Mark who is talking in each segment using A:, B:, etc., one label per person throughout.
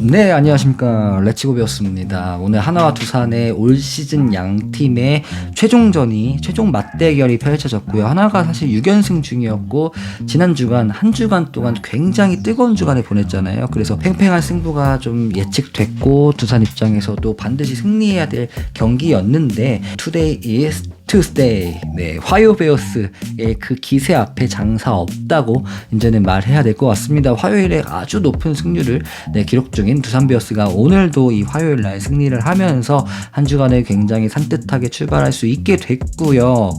A: 네, 안녕하십니까. 레츠고비였습니다. 오늘 하나와 두산의 올 시즌 양 팀의 최종전이, 최종 맞대결이 펼쳐졌고요. 하나가 사실 6연승 중이었고, 지난 주간, 한 주간 동안 굉장히 뜨거운 주간을 보냈잖아요. 그래서 팽팽한 승부가 좀 예측됐고, 두산 입장에서도 반드시 승리해야 될 경기였는데, Tuesday. 네, 화요 베어스의 그 기세 앞에 장사 없다고 이제는 말해야 될 것 같습니다. 화요일에 아주 높은 승률을 네, 기록 중인 두산 베어스가 오늘도 이 화요일 날 승리를 하면서 한 주간을 굉장히 산뜻하게 출발할 수 있게 됐고요.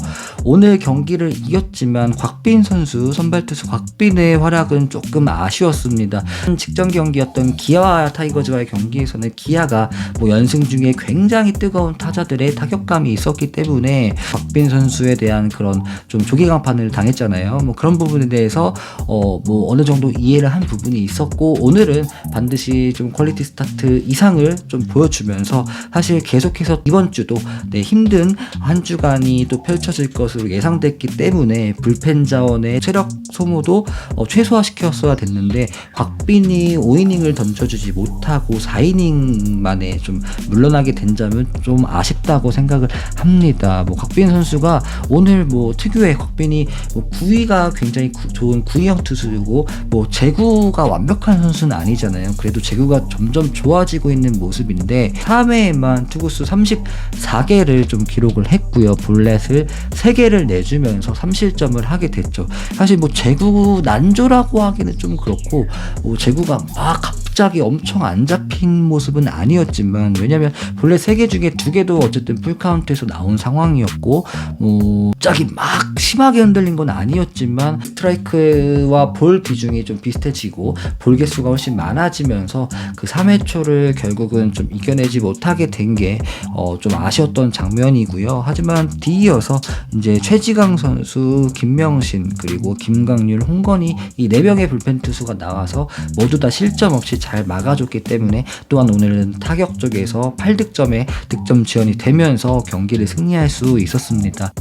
A: 오늘 경기를 이겼지만 곽빈 선수 선발 투수 곽빈의 활약은 조금 아쉬웠습니다. 직전 경기였던 기아와 타이거즈와의 경기에서는 기아가 뭐 연승 중에 굉장히 뜨거운 타자들의 타격감이 있었기 때문에 곽빈 선수에 대한 그런 좀 조기 강판을 당했잖아요. 뭐 그런 부분에 대해서 어 뭐 어느 정도 이해를 한 부분이 있었고 오늘은 반드시 좀 퀄리티 스타트 이상을 좀 보여주면서 사실 계속해서 이번 주도 네, 힘든 한 주간이 또 펼쳐질 것 으로 예상됐기 때문에 불펜 자원의 체력 소모도 어, 최소화시켰어야 됐는데 곽빈이 5이닝을 던져주지 못하고 4이닝 만에 좀 물러나게 된 점은 좀 아쉽다고 생각을 합니다. 뭐 곽빈 선수가 오늘 뭐 특유의 곽빈이 뭐 구위가 굉장히 구- 좋은 구위형 투수이고 뭐 제구가 완벽한 선수는 아니잖아요. 그래도 제구가 점점 좋아지고 있는 모습인데 3회에만 투구수 34개를 좀 기록을 했고요. 볼넷을 3개 를 내주면서 3실점을 하게 됐죠. 사실 뭐 제구 난조라고 하기는 좀 그렇고 뭐 제구가 막 갑자기 엄청 안 잡 힌 모습은 아니었지만 왜냐면 본래 세 개 중에 두 개도 어쨌든 풀카운트에서 나온 상황이었고 뭐 갑자기 막 심하게 흔들린 건 아니었지만 스트라이크와 볼 비중이 좀 비슷해지고 볼 개수가 훨씬 많아지면서 그 3회 초를 결국은 좀 이겨내지 못하게 된게어좀 아쉬웠던 장면이고요. 하지만 뒤이어서 이제 최지강 선수, 김명신 그리고 김강률, 홍건희 이 네 명의 불펜 투수가 나와서 모두 다 실점 없이 잘 막아줬기 때문에 또한 오늘은 타격 쪽에서 8득점에 득점 지원이 되면서 경기를 승리할 수 있었습니다.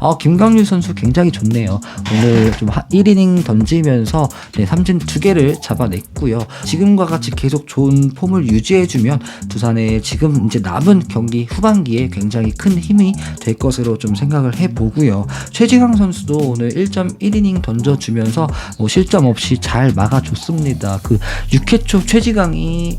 A: 아, 김강률 선수 굉장히 좋네요. 오늘 좀 1이닝 던지면서 네, 삼진 두 개를 잡아냈고요. 지금과 같이 계속 좋은 폼을 유지해주면 두산의 지금 이제 남은 경기 후반기에 굉장히 큰 힘이 될 것으로 좀 생각을 해보고요. 최지강 선수도 오늘 1.1이닝 던져주면서 뭐 실점 없이 잘 막아줬습니다. 그 6회 초 최지강이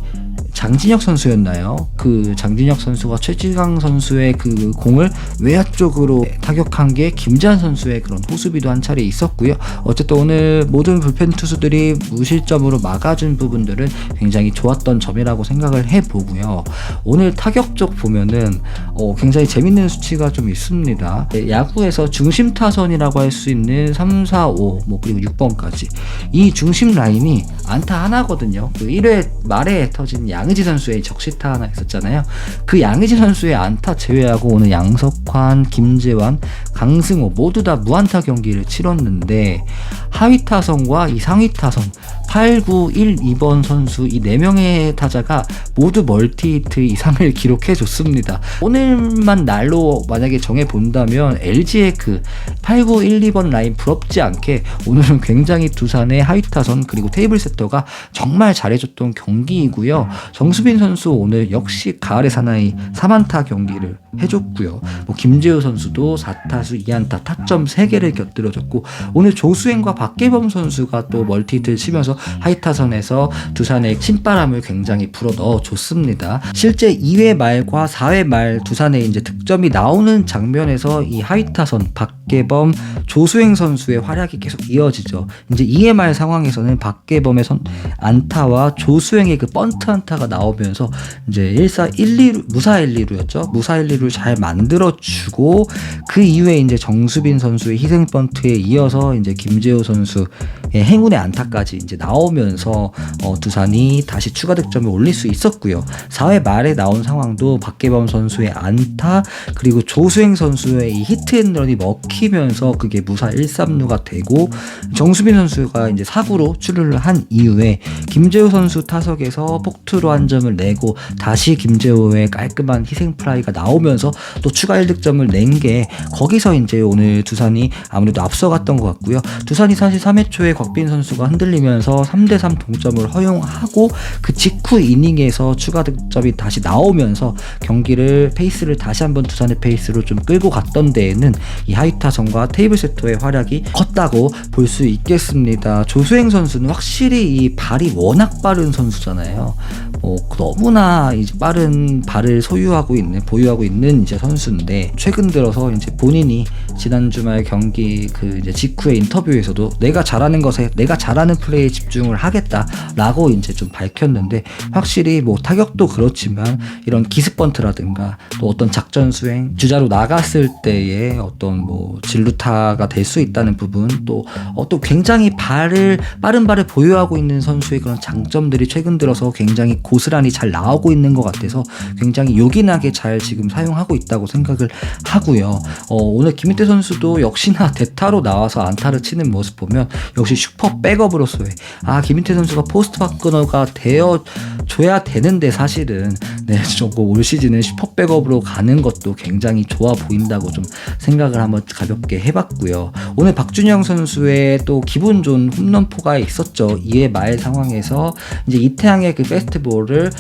A: 장진혁 선수였나요? 그 장진혁 선수가 최지강 선수의 그 공을 외야 쪽으로 타격한 게 김재한 선수의 그런 호수비도 한 차례 있었고요. 어쨌든 오늘 모든 불펜 투수들이 무실점으로 막아준 부분들은 굉장히 좋았던 점이라고 생각을 해보고요. 오늘 타격 쪽 보면은 어, 굉장히 재밌는 수치가 좀 있습니다. 네, 야구에서 중심 타선이라고 할 수 있는 3, 4, 5, 뭐 그리고 6번까지 이 중심 라인이 안타 하나거든요. 그 1회 말에 터진 양의지 선수의 적시타 하나 있었잖아요. 그 양의지 선수의 안타 제외하고 오늘 양석환, 김재환, 강승호 모두 다 무안타 경기를 치렀는데 하위 타선과 이 상위 타선 8, 9, 1, 2번 선수 이 4명의 타자가 모두 멀티히트 이상을 기록해 줬습니다. 오늘만 날로 만약에 정해 본다면 LG의 그 8, 9, 1, 2번 라인 부럽지 않게 오늘은 굉장히 두산의 하위 타선 그리고 테이블 세터가 정말 잘해줬던 경기이고요. 정수빈 선수 오늘 역시 가을의 사나이 3안타 경기를 해줬고요. 뭐 김재우 선수도 4타수 2안타 타점 3개를 곁들여줬고 오늘 조수행과 박계범 선수가 또 멀티히트를 치면서 하이타선에서 두산의 신바람을 굉장히 불어 넣어 줬습니다. 실제 2회 말과 4회 말 두산의 이제 득점이 나오는 장면에서 이 하이타선 박 계범 조수행 선수의 활약이 계속 이어지죠. 이제 2회 말 상황에서는 박계범의 선 안타와 조수행의 그 번트 안타가 나오면서 이제 1사 1, 2루 무사 1, 2루였죠. 무사 1, 2루 잘 만들어 주고 그 이후에 이제 정수빈 선수의 희생 번트에 이어서 이제 김재호 선수의 행운의 안타까지 이제 나오면서 어, 두산이 다시 추가 득점을 올릴 수 있었고요. 4회 말에 나온 상황도 박계범 선수의 안타 그리고 조수행 선수의 이 히트앤런이 먹히 면서 그게 무사 1, 3루가 되고 정수빈 선수가 이제 4구로 출루를 한 이후에 김재호 선수 타석에서 폭투로 한 점을 내고 다시 김재호의 깔끔한 희생 플라이가 나오면서 나오면서 또 추가 1득점을 낸 게 거기서 이제 오늘 두산이 아무래도 앞서갔던 것 같고요. 두산이 사실 3회 초에 곽빈 선수가 흔들리면서 3대3 동점을 허용하고 그 직후 이닝에서 추가 득점이 다시 나오면서 경기를 페이스를 다시 한번 두산의 페이스로 좀 끌고 갔던 데에는 이 하이타 선과 테이블 세터의 활약이 컸다고 볼 수 있겠습니다. 조수행 선수는 확실히 이 발이 워낙 빠른 선수잖아요. 뭐 너무나 이제 빠른 발을 소유하고 있는 보유하고 있는 이제 선수인데 최근 들어서 이제 본인이 지난 주말 경기 그 이제 직후의 인터뷰에서도 내가 잘하는 것에 내가 잘하는 플레이에 집중을 하겠다라고 이제 좀 밝혔는데 확실히 뭐 타격도 그렇지만 이런 기습 번트라든가 또 어떤 작전 수행 주자로 나갔을 때의 어떤 뭐 진루타가 될 수 있다는 부분 또 어, 또 굉장히 발을 빠른 발을 보유하고 있는 선수의 그런 장점들이 최근 들어서 굉장히 고스란히 잘 나오고 있는 것 같아서 굉장히 요긴하게 잘 지금 사용하고 있다고 생각을 하고요. 어, 오늘 김민태 선수도 역시나 대타로 나와서 안타를 치는 모습 보면 역시 슈퍼 백업으로서의 아 김민태 선수가 포스트 바꾸너가 되어 줘야 되는데 사실은 네 조금 올 시즌은 슈퍼 백업으로 가는 것도 굉장히 좋아 보인다고 좀 생각을 한번 가볍게 해봤고요. 오늘 박준영 선수의 또 기분 좋은 홈런포가 있었죠. 이에 말 상황에서 이제 이태양의 그 페스티벌을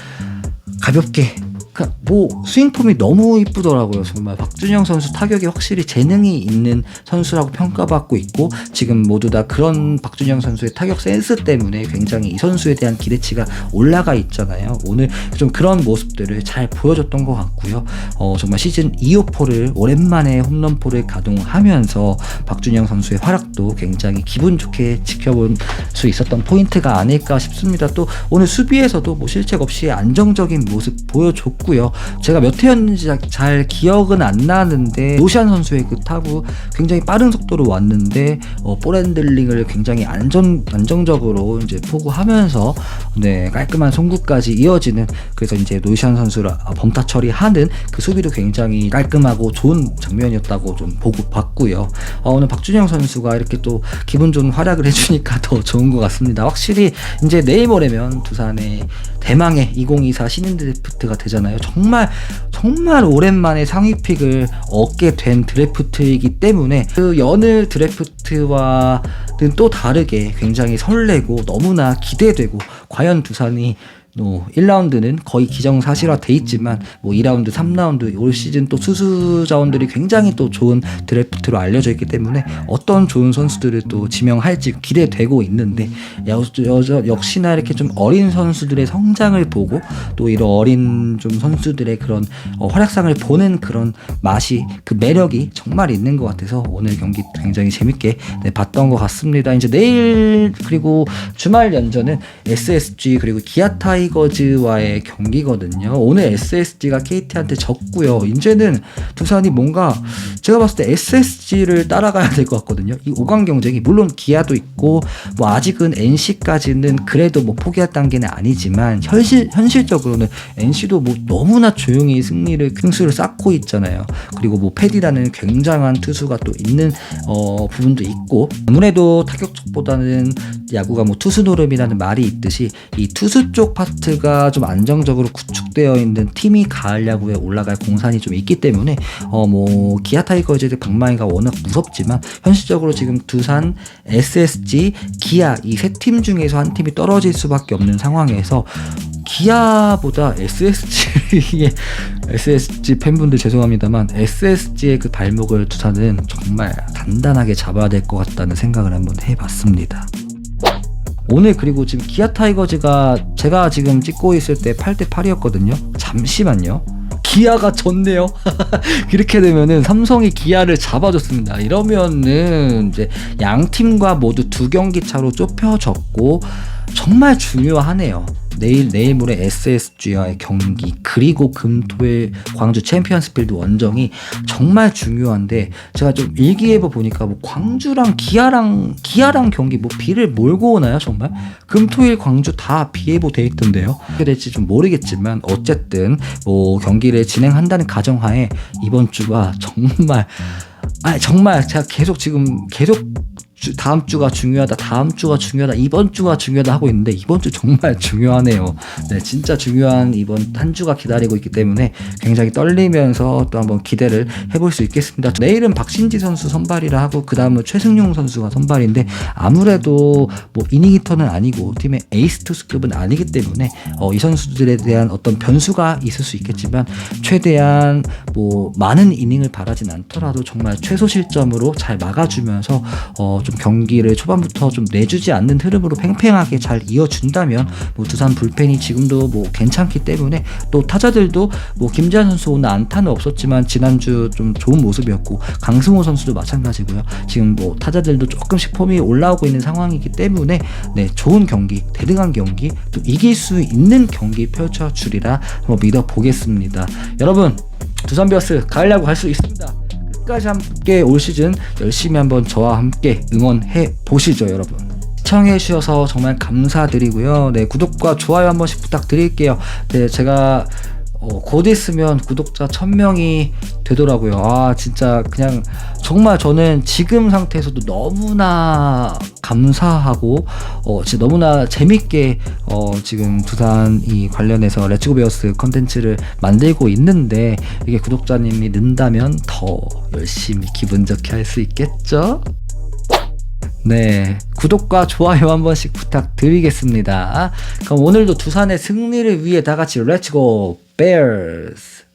A: 가볍게 그뭐 스윙폼이 너무 이쁘더라고요. 정말 박준영 선수 타격이 확실히 재능이 있는 선수라고 평가받고 있고 지금 모두 다 그런 박준영 선수의 타격 센스 때문에 굉장히 이 선수에 대한 기대치가 올라가 있잖아요. 오늘 좀 그런 모습들을 잘 보여줬던 것 같고요. 어, 정말 시즌 2호포를 오랜만에 홈런포를 가동하면서 박준영 선수의 활약도 굉장히 기분 좋게 지켜볼 수 있었던 포인트가 아닐까 싶습니다. 또 오늘 수비에서도 뭐 실책 없이 안정적인 모습 보여줬고 요. 제가 몇 회였는지 잘 기억은 안 나는데 노시안 선수의 그 타구 굉장히 빠른 속도로 왔는데 어, 볼 핸들링을 굉장히 안전 안정적으로 이제 포구하면서 네 깔끔한 송구까지 이어지는 그래서 이제 노시안 선수를 아, 범타 처리하는 그 수비도 굉장히 깔끔하고 좋은 장면이었다고 좀 보고 봤고요. 어, 오늘 박준영 선수가 이렇게 또 기분 좋은 활약을 해주니까 더 좋은 것 같습니다. 확실히 이제 모레면 두산의 대망의 2024 신인 드래프트가 되잖아요. 정말 정말 오랜만에 상위 픽을 얻게 된 드래프트이기 때문에 그 여느 드래프트와는 또 다르게 굉장히 설레고 너무나 기대되고 과연 두산이 뭐 1라운드는 거의 기정사실화 돼 있지만 뭐 2라운드, 3라운드 올 시즌 또 수수 자원들이 굉장히 또 좋은 드래프트로 알려져 있기 때문에 어떤 좋은 선수들을 또 지명할지 기대되고 있는데 여, 여, 역시나 이렇게 좀 어린 선수들의 성장을 보고 또 이런 어린 좀 선수들의 그런 어, 활약상을 보는 그런 맛이 그 매력이 정말 있는 것 같아서 오늘 경기 굉장히 재밌게 네, 봤던 것 같습니다. 이제 내일 그리고 주말 연전은 SSG 그리고 기아 타이 거즈와의 경기거든요. 오늘 SSG가 KT한테 졌고요. 이제는 두산이 뭔가 제가 봤을 때 SSG를 따라가야 될 것 같거든요. 이 5강 경쟁이 물론 기아도 있고 뭐 아직은 NC까지는 그래도 뭐 포기할 단계는 아니지만 현실 현실적으로는 NC도 뭐 너무나 조용히 승리를 승수를 쌓고 있잖아요. 그리고 뭐 패디라는 굉장한 투수가 또 있는 어, 부분도 있고 아무래도 타격 쪽보다는 야구가 뭐 투수 노름이라는 말이 있듯이 이 투수 쪽 파 트가 좀 안정적으로 구축되어 있는 팀이 가을 야구에 올라갈 공산이 좀 있기 때문에 어 뭐 기아 타이거즈의 방망이가 워낙 무섭지만 현실적으로 지금 두산, SSG, 기아 이 세 팀 중에서 한 팀이 떨어질 수밖에 없는 상황에서 기아보다 SSG의 SSG 팬분들 죄송합니다만 SSG의 그 발목을 두산은 정말 단단하게 잡아야 될 것 같다는 생각을 한번 해봤습니다. 오늘 그리고 지금 기아 타이거즈가 제가 지금 찍고 있을 때 8대 8이었거든요. 잠시만요. 기아가 졌네요. 그렇게 되면은 삼성이 기아를 잡아줬습니다. 이러면은 이제 양 팀과 모두 두 경기 차로 좁혀졌고 정말 중요하네요. 내일 내일 모레 SSG와의 경기 그리고 금토일 광주 챔피언스필드 원정이 정말 중요한데 제가 좀 일기예보 보니까 뭐 광주랑 기아랑 기아랑 경기 뭐 비를 몰고 오나요 정말 금토일 광주 다 비예보 돼 있던데요 어떻게 될지 좀 모르겠지만 어쨌든 뭐 경기를 진행한다는 가정하에 이번 주가 정말 아 정말 제가 계속 지금 계속 주- 다음 주가 중요하다, 다음 주가 중요하다, 이번 주가 중요하다 하고 있는데 이번 주 정말 중요하네요. 네, 진짜 중요한 이번 한 주가 기다리고 있기 때문에 굉장히 떨리면서 또 한번 기대를 해볼 수 있겠습니다. 내일은 박신지 선수 선발이라 하고 그 다음은 최승용 선수가 선발인데 아무래도 뭐 이닝 히터는 아니고 팀의 에이스 투수급은 아니기 때문에 어, 이 선수들에 대한 어떤 변수가 있을 수 있겠지만 최대한 뭐 많은 이닝을 바라진 않더라도 정말 최소 실점으로 잘 막아주면서 어, 좀 경기를 초반부터 좀 내주지 않는 흐름으로 팽팽하게 잘 이어준다면 뭐 두산 불펜이 지금도 뭐 괜찮기 때문에 또 타자들도 뭐 김재환 선수 오늘 안타는 없었지만 지난주 좀 좋은 모습이었고 강승호 선수도 마찬가지고요. 지금 뭐 타자들도 조금씩 폼이 올라오고 있는 상황이기 때문에 네 좋은 경기, 대등한 경기, 또 이길 수 있는 경기 펼쳐주리라 한번 믿어 보겠습니다. 여러분 두산 베어스 가을 야구 갈 수 있습니다. 끝까지 함께 올 시즌 열심히 한번 저와 함께 응원해 보시죠, 여러분. 시청해 주셔서 정말 감사드리고요. 네, 구독과 좋아요 한 번씩 부탁드릴게요. 네, 제가 어, 곧 있으면 구독자 1000명이 되더라고요. 아, 진짜 그냥 정말 저는 지금 상태에서도 너무나 감사하고 어, 진짜 너무나 재밌게 어, 지금 두산이 관련해서 레츠고 베어스 컨텐츠를 만들고 있는데 이게 구독자님이 는다면 더 열심히 기분 좋게 할 수 있겠죠? 네, 구독과 좋아요 한 번씩 부탁드리겠습니다. 그럼 오늘도 두산의 승리를 위해 다 같이 렛츠고 베어스